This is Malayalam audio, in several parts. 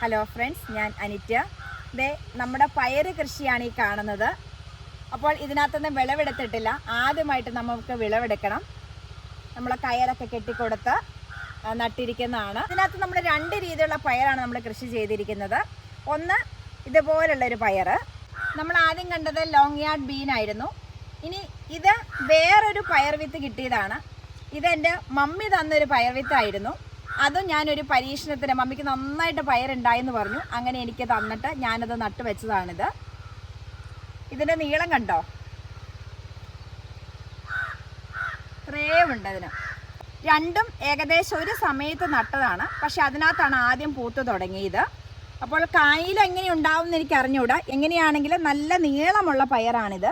ഹലോ ഫ്രണ്ട്സ് ഞാൻ അനിറ്റ ദേ നമ്മുടെ പയർ കൃഷിയാണ് ഈ കാണുന്നത്. അപ്പോൾ ഇതിനകത്തുനിന്ന് വിളവെടുത്തിട്ടില്ല. ആദ്യമായിട്ട് നമുക്ക് വിളവെടുക്കണം. നമ്മൾ കയറൊക്കെ കെട്ടിക്കൊടുത്ത് നട്ടിരിക്കുന്നതാണ്. ഇതിനകത്ത് നമ്മൾ രണ്ട് രീതിയിലുള്ള പയറാണ് നമ്മൾ കൃഷി ചെയ്തിരിക്കുന്നത്. ഒന്ന് ഇതുപോലുള്ളൊരു പയർ നമ്മൾ ആദ്യം കണ്ടത് ലോങ് യാർഡ് ബീൻ ആയിരുന്നു. ഇനി ഇത് വേറൊരു പയർ വിത്ത് കിട്ടിയതാണ്. ഇതെന്റെ മമ്മി തന്നൊരു പയർ വിത്തായിരുന്നു. അതും ഞാനൊരു പരീക്ഷണത്തിന് മമ്മിക്ക് നന്നായിട്ട് പയറുണ്ടായെന്ന് പറഞ്ഞു. അങ്ങനെ എനിക്ക് തന്നിട്ട് ഞാനത് നട്ടു വെച്ചതാണിത്. ഇതിന്റെ നീളം കണ്ടോ? ഇത്രയുമുണ്ട് അതിന്. രണ്ടും ഏകദേശം ഒരു സമയത്ത് നട്ടതാണ്. പക്ഷെ അതിനകത്താണ് ആദ്യം പൂത്ത് തുടങ്ങിയത്. അപ്പോൾ കായിൽ എങ്ങനെ ഉണ്ടാവും എന്ന് എനിക്ക് അറിഞ്ഞുകൂടാ എങ്ങനെയാണെങ്കിലും നല്ല നീളമുള്ള പയറാണിത്.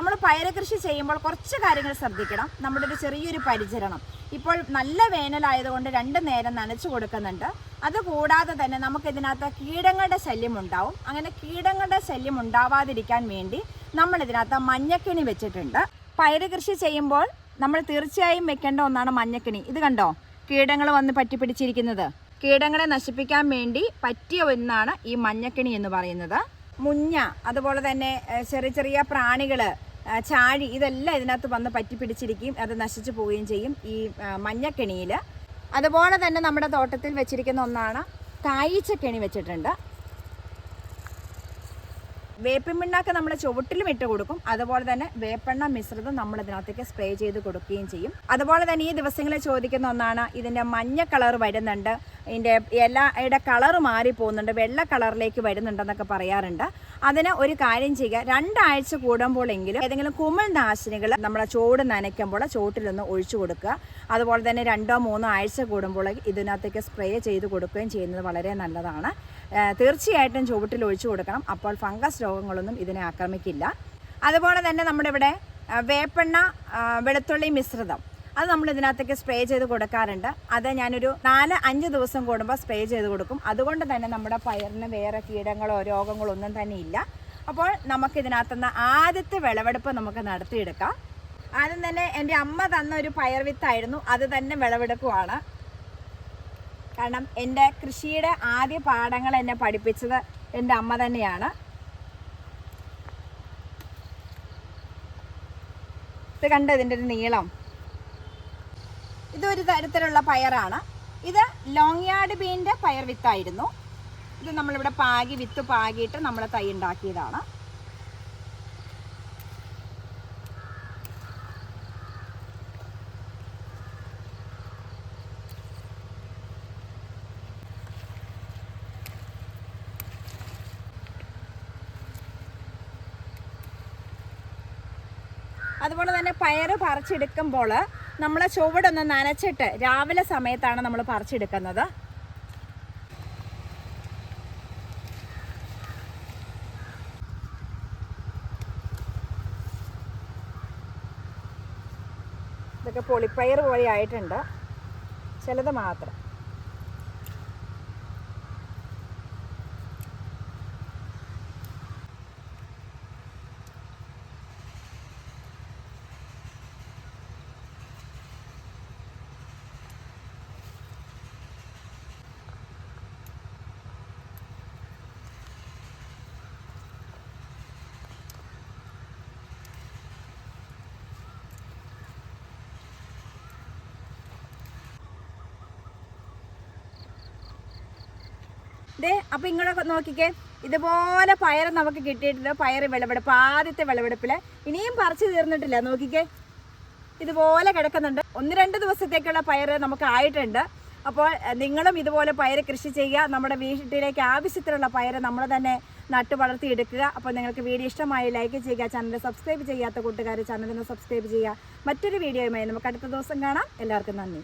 നമ്മൾ പയറുകൃഷി കൃഷി ചെയ്യുമ്പോൾ കുറച്ച് കാര്യങ്ങൾ ശ്രദ്ധിക്കണം. നമ്മുടെ ഒരു ചെറിയൊരു പരിചരണം. ഇപ്പോൾ നല്ല വേനലായതുകൊണ്ട് രണ്ട് നേരം നനച്ചു കൊടുക്കുന്നുണ്ട്. അതുകൂടാതെ തന്നെ നമുക്കിതിനകത്ത് കീടങ്ങളുടെ ശല്യം ഉണ്ടാവും അങ്ങനെ കീടങ്ങളുടെ ശല്യം ഉണ്ടാവാതിരിക്കാൻ വേണ്ടി നമ്മൾ ഇതിനകത്ത് മഞ്ഞക്കിണി വെച്ചിട്ടുണ്ട്. പയർ കൃഷി ചെയ്യുമ്പോൾ നമ്മൾ തീർച്ചയായും വെക്കേണ്ട ഒന്നാണ് മഞ്ഞക്കിണി. ഇത് കണ്ടോ? കീടങ്ങൾ വന്ന് പറ്റിപ്പിടിച്ചിരിക്കുന്നത്. കീടങ്ങളെ നശിപ്പിക്കാൻ വേണ്ടി പറ്റിയ ഒന്നാണ് ഈ മഞ്ഞക്കിണി എന്ന് പറയുന്നത്. മുഞ്ഞ അതുപോലെ തന്നെ ചെറിയ ചെറിയ പ്രാണികൾ ചാഴി ഇതെല്ലാം ഇതിനകത്ത് വന്ന് പറ്റിപ്പിടിച്ചിരിക്കുകയും അത് നശിച്ചു പോവുകയും ചെയ്യും ഈ മഞ്ഞക്കെണിയിൽ അതുപോലെ തന്നെ നമ്മുടെ തോട്ടത്തിൽ വെച്ചിരിക്കുന്ന ഒന്നാണ് കായ്ച്ചക്കെണി വെച്ചിട്ടുണ്ട്. വേപ്പിൻ പിണ്ണാക്ക് നമ്മൾ ചുവട്ടിലും ഇട്ട് കൊടുക്കും. അതുപോലെ തന്നെ വേപ്പെണ്ണ മിശ്രിതം നമ്മൾ ഇതിനകത്തേക്ക് സ്പ്രേ ചെയ്ത് കൊടുക്കുകയും ചെയ്യും. അതുപോലെ തന്നെ ഈ ദിവസങ്ങളിൽ ചോദിക്കുന്ന ഒന്നാണ് ഇതിന്റെ മഞ്ഞ കളർ വരുന്നുണ്ട്. ഇതിന്റെ ഇലയുടെ കളർ മാറി പോകുന്നുണ്ട്. വെള്ള കളറിലേക്ക് വരുന്നുണ്ടെന്നൊക്കെ പറയാറുണ്ട്. അതിന് ഒരു കാര്യം ചെയ്യുക രണ്ടാഴ്ച കൂടുമ്പോഴെങ്കിലും ഏതെങ്കിലും കുമിൾ നാശിനികൾ നമ്മളെ ചോട് നനയ്ക്കുമ്പോൾ ചോട്ടിലൊന്ന് ഒഴിച്ചു കൊടുക്കുക. അതുപോലെ തന്നെ രണ്ടോ മൂന്നോ ആഴ്ച കൂടുമ്പോൾ ഇതിനകത്തേക്ക് സ്പ്രേ ചെയ്ത് കൊടുക്കുകയും ചെയ്യുന്നത് വളരെ നല്ലതാണ്. തീർച്ചയായിട്ടും ചുവട്ടിൽ ഒഴിച്ചു കൊടുക്കണം. അപ്പോൾ ഫംഗസ് രോഗങ്ങളൊന്നും ഇതിനെ ആക്രമിക്കില്ല. അതുപോലെ തന്നെ നമ്മുടെ ഇവിടെ വേപ്പെണ്ണ വെളുത്തുള്ളി മിശ്രിതം. അത് നമ്മൾ ഇതിനകത്തേക്ക് സ്പ്രേ ചെയ്ത് കൊടുക്കാറുണ്ട്. അത് ഞാനൊരു നാല് അഞ്ച് ദിവസം കൂടുമ്പോൾ സ്പ്രേ ചെയ്ത് കൊടുക്കും. അതുകൊണ്ട് തന്നെ നമ്മുടെ പയറിന് വേറെ കീടങ്ങളോ രോഗങ്ങളോ ഒന്നും തന്നെ ഇല്ല. അപ്പോൾ നമുക്ക് ഇതിനകത്തുനിന്ന് ആദ്യത്തെ വിളവെടുപ്പ് നമുക്ക് നടത്തിയെടുക്കാം. ആദ്യം തന്നെ എന്റെ അമ്മ തന്ന ഒരു പയർ വിത്തായിരുന്നു. അത് തന്നെ വിളവെടുക്കുവാണ്. കാരണം എന്റെ കൃഷിയുടെ ആദ്യ പാഠങ്ങൾ എന്നെ പഠിപ്പിച്ചത് എന്റെ അമ്മ തന്നെയാണ്. ഇത് കണ്ടോ ഇതിന്റെ ഒരു നീളം? ഇതൊരു തരത്തിലുള്ള പയറാണ്. ഇത് ലോങ് യാർഡ് ബീന്റെ പയർ വിത്തായിരുന്നു. ഇത് നമ്മളിവിടെ പാകി വിത്ത് പാകിയിട്ട് നമ്മൾ തൈ ഉണ്ടാക്കിയതാണ്. അതുപോലെ തന്നെ പയർ പറിച്ചെടുക്കുമ്പോൾ നമ്മൾ ചുവടൊന്ന് നനച്ചിട്ട് രാവിലെ സമയത്താണ് നമ്മൾ പറിച്ചെടുക്കുന്നത്. ഇതൊക്കെ പൊളിപ്പയർ പോലെ ആയിട്ടുണ്ട്. ചിലത് മാത്രം. ദേ അപ്പോൾ ഇങ്ങോട്ട് നോക്കിക്കേ. ഇതുപോലെ പയർ നമുക്ക് കിട്ടിയിട്ടുണ്ട്. പയർ വിളവെടുപ്പ് ആദ്യത്തെ വിളവെടുപ്പിൽ ഇനിയും പറിച്ചു തീർന്നിട്ടില്ല. നോക്കിക്കേ. ഇതുപോലെ കിടക്കുന്നുണ്ട്. ഒന്ന് രണ്ട് ദിവസത്തേക്കുള്ള പയർ നമുക്ക് ആയിട്ടുണ്ട്. അപ്പോൾ നിങ്ങളും ഇതുപോലെ പയർ കൃഷി ചെയ്യുക. നമ്മുടെ വീട്ടിലേക്ക് ആവശ്യത്തിനുള്ള പയർ നമ്മൾ തന്നെ നട്ടു വളർത്തിയെടുക്കുക. അപ്പോൾ നിങ്ങൾക്ക് വീഡിയോ ഇഷ്ടമായി ലൈക്ക് ചെയ്യുക ചാനൽ സബ്സ്ക്രൈബ് ചെയ്യാത്ത കൂട്ടുകാർ ചാനലൊന്ന് സബ്സ്ക്രൈബ് ചെയ്യുക. മറ്റൊരു വീഡിയോയുമായി നമുക്ക് അടുത്ത ദിവസം കാണാം. എല്ലാവർക്കും നന്ദി.